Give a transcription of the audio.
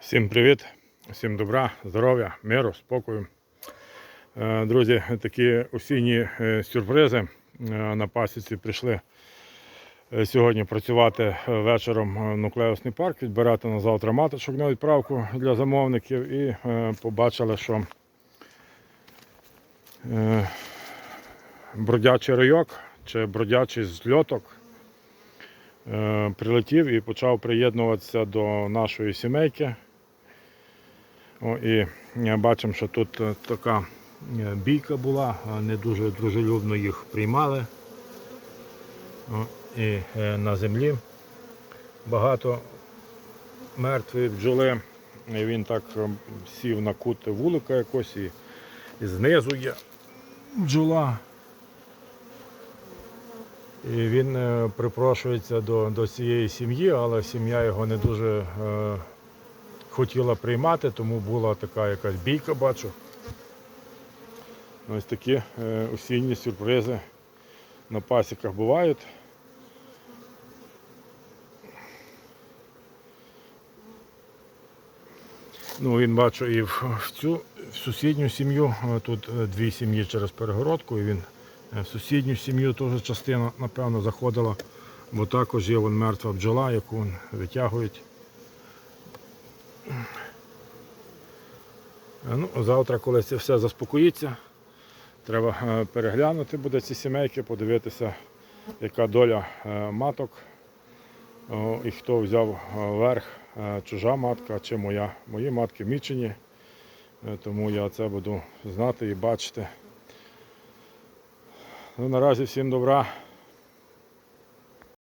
Всім привіт, всім добра, здоров'я, миру, спокою. Е, Друзі, такі осінні е, сюрпризи е, на пасіці прийшли сьогодні працювати вечором в нуклеусний парк, відбирати на завтра маточок на відправку для замовників і побачили, що бродячий райок чи бродячий зльоток прилетів і почав приєднуватися до нашої сімейки. О, і е, бачимо, що тут е, така е, бійка була, не дуже дружелюбно їх приймали. О, і на землі багато мертвої бджоли. І він так сів на кут вулика якось і, і знизу є бджола. І він припрошується до, до цієї сім'ї, але сім'я його не дуже е, хотіла приймати, тому була така якась бійка, бачу. Ось такі е, осінні сюрпризи на пасіках бувають. Ну, він бачу і в, цю в сусідню сім'ю, е, тут е, дві сім'ї через перегородку, і він в сусідню сім'ю теж частина, напевно, заходила, бо також є вон мертва бджола, яку витягують. Ну, завтра, коли це все заспокоїться, треба е, переглянути буде ці сімейки, подивитися, яка доля е, маток і хто взяв е, верх, чужа матка чи моя. Мої матки мічені, тому я це буду знати і бачити. Ну, наразі всім добра.